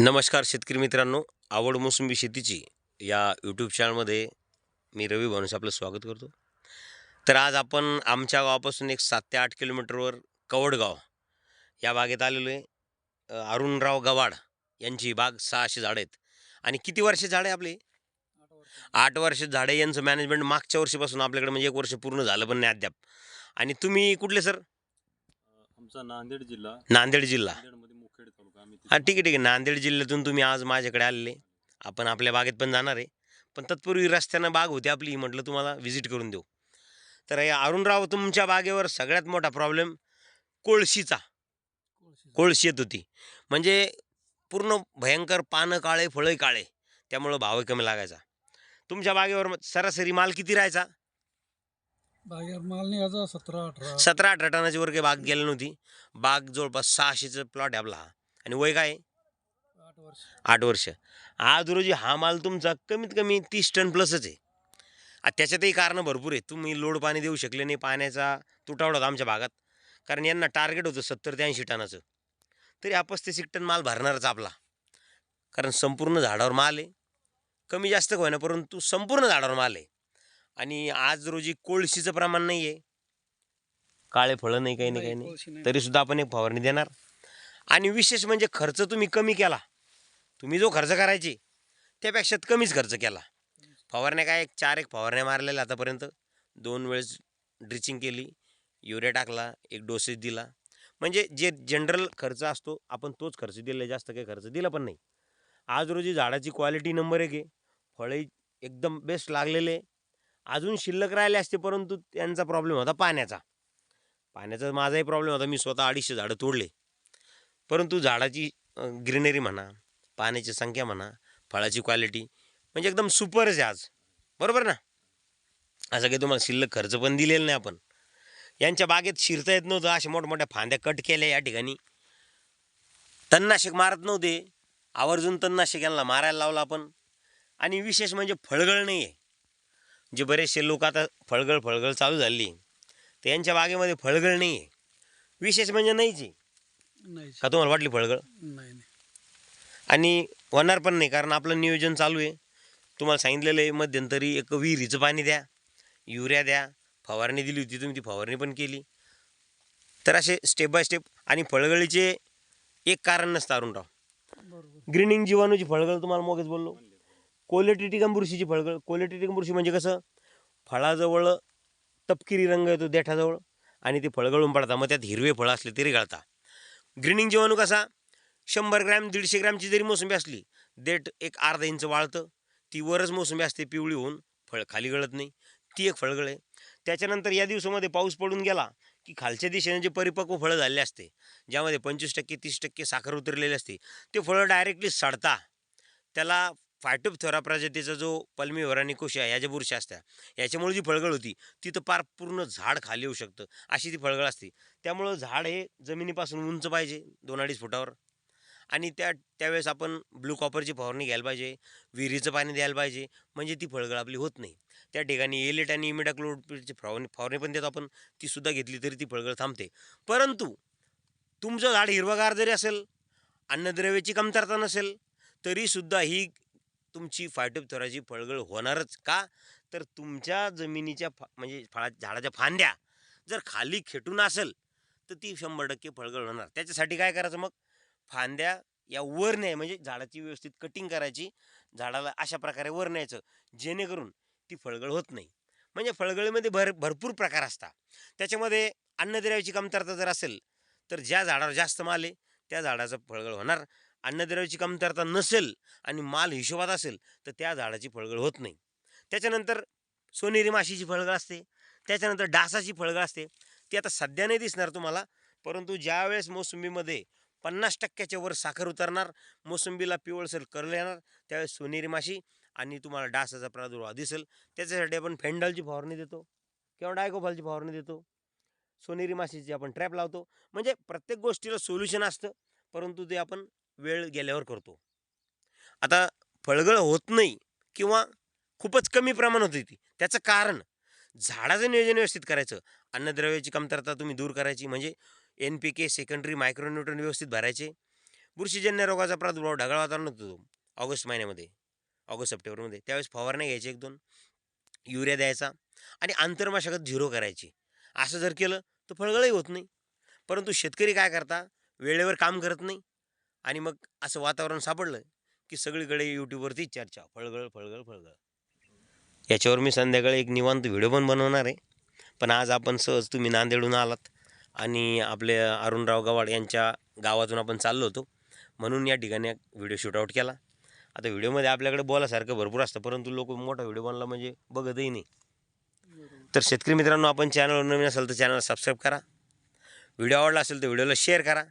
नमस्कार शेतकरी मित्रांनो आवड मोसंबी शेतीची या यूट्यूब चॅनलमध्ये मी रवी भानुस आपलं स्वागत करतो. तर आज आपण आमच्या गावापासून एक सात ते आठ किलोमीटरवर कवडगाव या बागेत आलेलो आहे. अरुणराव गवाड यांची बाग सहाशे झाडं आहेत. आणि किती वर्ष झाडं आहे आपली? आठ वर्ष झाडे यांचं मॅनेजमेंट मागच्या वर्षीपासून आपल्याकडे म्हणजे एक वर्ष पूर्ण झालं पण नाही अद्याप. आणि तुम्ही कुठले सर? आमचा नांदेड जिल्हा. नांदेड जिल्हा. हा ठीक आहे ठीक आहे. नांदेड जिल्ह्यातून तुम्ही आज माझ्याकडे आलेले. आपण आपल्या बागेत पण जाणार आहे. पण तत्पूर्वी रस्त्यानं बाग होती आपली म्हटलं तुम्हाला व्हिजिट करून देऊ. तर या अरुणराव तुमच्या बागेवर सगळ्यात मोठा प्रॉब्लेम कोळशीचा. कोळशी येत होती. म्हणजे पूर्ण भयंकर पानं काळे फळं काळे. त्यामुळं भाव कमी लागायचा. तुमच्या बागेवर सरासरी माल किती राहायचा? बागेत माल निघायचा सतरा अठरा. सतरा अठरा टनाची वर काही बाग गेली नव्हती. बाग जवळपास सहाशेचं प्लॉट आहे आपला हा. आणि वय काय? आहे? आठ वर्ष. आठ वर्ष. आज रोजी हा माल तुमचा कमीत कमी तीस टन प्लसच आहे. आ, त्याच्यातही कारणं भरपूर आहे तुम्ही लोड पाणी देऊ शकले नाही पाण्याचा तुटवडा होता आमच्या भागात. कारण यांना टार्गेट होतं सत्तर ते ऐंशी टनाचं. तरी हा पस्तीस एक टन माल भरणारच आपला. कारण संपूर्ण झाडावर माल आहे. कमी जास्त का होईना परंतु संपूर्ण झाडावर माल आहे. आणि आज रोजी कोळशीचं प्रमाण नाही आहे काळे फळं नाही काही नाही काही नाही. कोळशी नाही. तरीसुद्धा आपण एक फवारणी देणार. आणि विशेष म्हणजे खर्च तुम्ही कमी केला. तुम्ही जो खर्च करायचे त्यापेक्षा कमीच खर्च केला. फवारण्या काय एक चार एक फवारण्या मारलेल्या आतापर्यंत. दोन वेळेस ड्रिचिंग केली युरिया टाकला एक डोसेज दिला. म्हणजे जे जनरल खर्च असतो आपण तोच खर्च दिला जास्त काही खर्च दिला पण नाही. आज रोजी झाडाची क्वालिटी नंबर एक आहे. फळे एकदम बेस्ट लागलेले. अजून शिल्लक राहिले असते परंतु त्यांचा प्रॉब्लेम होता पाण्याचा. पाण्याचा माझाही प्रॉब्लेम होता. मी स्वतः अडीचशे झाडं तोडले. परंतु झाडाची ग्रीनरी म्हणा पाण्याची संख्या म्हणा फळाची क्वालिटी म्हणजे एकदम सुपरच आहे आज. बरोबर ना? असं काही तुम्हाला शिल्लक खर्च पण दिलेला नाही आपण. यांच्या बागेत शिरता येत नव्हतं. अशा मोठमोठ्या फांद्या कट केल्या या ठिकाणी. तणनाशक मारत नव्हते. आवर्जून तणनाशक यांना मारायला लावला आपण. आणि विशेष म्हणजे फळगळ नाही आहे जे बरेचसे लोक आता फळगळ फळगळ चालू झाली. तर यांच्या बागेमध्ये फळगळ नाही आहे विशेष म्हणजे नाहीच आहे. नाही का तुम्हाला वाटली फळगळ? नाही नाही. आणि होणार पण नाही कारण आपलं नियोजन चालू आहे. तुम्हाला सांगितलेलं आहे मध्यंतरी एक विहिरीचं पाणी द्या युरिया द्या फवारणी दिली होती तुम्ही ती फवारणी पण केली. तर असे स्टेप बाय स्टेप आणि फळगळीचे एक कारण नसतं अरुणराव. बरोबर. ग्रीनिंग जीवाणूची फळगळ तुम्हाला मगच बोललो. कोलेटिटिकम बुरशीची फळगळ कोलेटिटिकम बुरशी म्हणजे कसं? फळाजवळ तपकिरी रंग येतो देठाजवळ आणि ते फळगळून पडतात. मग त्यात हिरवे फळं असले तरी गळता ग्रीनिंग जीवाणू कसा? शंभर ग्रॅम दीडशे ग्रॅमची जरी मोसंबी असली देठ एक अर्धा इंच वाळतं. ती वरच मोसंबी असते पिवळी होऊन फळ खाली गळत नाही. ती एक फळगळ. आहे त्याच्यानंतर या दिवसामध्ये पाऊस पडून गेला की खालच्या दिशेने जे परिपक्व फळं झाले असते ज्यामध्ये पंचवीस टक्के तीस टक्के साखर उतरलेली असते ते फळं डायरेक्टली सडता. त्याला फायटोपथोरा प्रजातीचा जो पल्मीवर आणि आहे ह्या ज्या बुरशा असत्या. याच्यामुळे जी फळगळ होती ती तर पार पूर्ण झाड खाली येऊ शकतं अशी ती फळगळ असते. त्यामुळं झाड हे जमिनीपासून उंच पाहिजे दोन अडीच फुटावर. आणि त्या त्यावेळेस आपण ब्लू कॉपरची फवारणी घ्यायला पाहिजे विहिरीचं पाणी द्यायला पाहिजे म्हणजे ती फळगळ आपली होत नाही. त्या ठिकाणी एलिट आणि इमिडाक्लोडची फवारणी फवारणी पण देतो आपण ती सुद्धा घेतली तरी ती फळगळ थांबते. परंतु तुमचं झाड हिरवगार जरी असेल अन्नद्रव्याची कमतरता नसेल तरीसुद्धा ही तुमची फायटोपथोराची फळगळ होणारच का? तर तुमच्या जमिनीच्या फा म्हणजे फळा झाडाच्या फांद्या जर खाली खेटून असेल तर ती शंभर टक्के फळगळ होणार. त्याच्यासाठी काय करायचं मग? फांद्या या वर न्याय म्हणजे झाडाची व्यवस्थित कटिंग करायची. झाडाला अशा प्रकारे वर न्यायचं जेणेकरून ती फळगळ होत नाही. म्हणजे फळगळीमध्ये भर भरपूर प्रकार असतात. त्याच्यामध्ये अन्नद्रव्याची कमतरता जर असेल तर ज्या झाडावर जास्त माल आहे त्या झाडाचं फळगळ होणार. अन्नद्रव्याची कमतरता नसेल आणि माल हिशोबात असेल तर त्या झाडाची फळगळ होत नाही. त्याच्यानंतर सोनेरी माशीची फळगळ असते. त्याच्यानंतर डासाची फळगळ असते. ती आता सध्या नाही दिसणार तुम्हाला परंतु ज्या वेळेस मोसंबीमध्ये पन्नास टक्क्याच्या वर साखर उतरणार मोसंबीला पिवळसर करल येणार त्यावेळेस सोनेरी माशी आणि तुम्हाला डासाचा प्रादुर्भाव दिसेल. त्याच्यासाठी आपण फेंडलची फवारणी देतो किंवा डायकोफॉलची फवारणी देतो. सोनेरी माशीची आपण ट्रॅप लावतो. म्हणजे प्रत्येक गोष्टीला सोल्युशन असतं परंतु ते आपण वेळ गेल्यावर करतो. आता फळगळ होत नाही किंवा खूपच कमी प्रमाण होत होती त्याचं कारण झाडाचं नियोजन व्यवस्थित करायचं. अन्नद्रव्याची कमतरता तुम्ही दूर करायची. म्हणजे N P K secondary micronutrient व्यवस्थित भरायचे. बुरशीजन्य रोगाचा प्रादुर्भाव ढगाळ वातावरण होतो. ऑगस्ट महिन्यामध्ये ऑगस्ट सप्टेंबरमध्ये. त्यावेळेस फवारण्या घ्यायची एक दोन. युरिया द्यायचा आणि आंतरमाशागत झिरो करायची. असं जर केलं तर फळगळही होत नाही. परंतु शेतकरी काय करता? वेळेवर काम करत नाही. आणि मग असं वातावरण सापडलं की सगळीकडे यूट्यूबवरती चर्चा फळगळ फळगळ फळगळ. याच्यावर मी संध्याकाळी एक निवांत व्हिडिओ पण बनवणार आहे. पण आज आपण सहज तुम्ही नांदेडहून आलात आणि आपले अरुणराव गवाड यांच्या गावातून आपण चाललो होतो. म्हणून या ठिकाणी व्हिडिओ शूटआउट केला. आता व्हिडिओमध्ये आपल्याकडे बोलासारखं भरपूर असतं परंतु लोक मोठा व्हिडिओ बनला म्हणजे बघतही नाही. तर शेतकरी मित्रांनो आपण चॅनलवर नवीन असेल तर चॅनलला सबस्क्राईब करा. व्हिडिओ आवडला असेल तर व्हिडिओला शेअर करा.